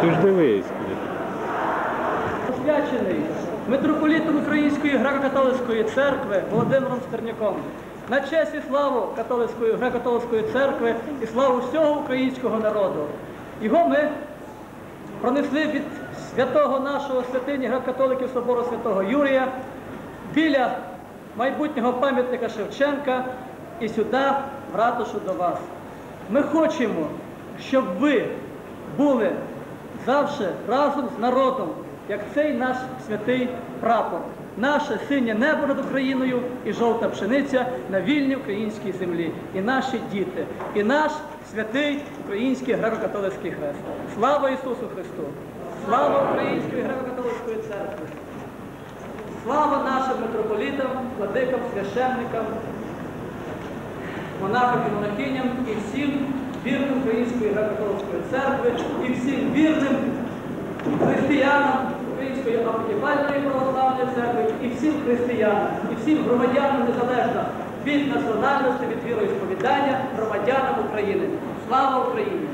Ти ж дивись. Освячений митрополітом Української греко-католицької церкви Володимиром Стерняком. На честь і славу католицької греко-католицької церкви і славу всього українського народу. Його ми пронесли від святого нашого святині греко-католиків собору святого Юрія біля майбутнього пам'ятника Шевченка і сюди, в ратушу до вас. Ми хочемо, щоб ви були завжди разом з народом, як цей наш святий прапор, наше синє небо над Україною і жовта пшениця на вільній українській землі, і наші діти, і наш святий український греко-католицький хрест. Слава Ісусу Христу! Слава Української греко-католицької церкви! Слава нашим митрополітам, владикам, священникам, монахам і монахиням і всім вірним Української греко-католицької церкви, і всім вірним християнам Української автокефальної православної церкви, і всім християнам, і всім громадянам незалежно від національності, від віроісповідання, громадянам України. Слава Україні!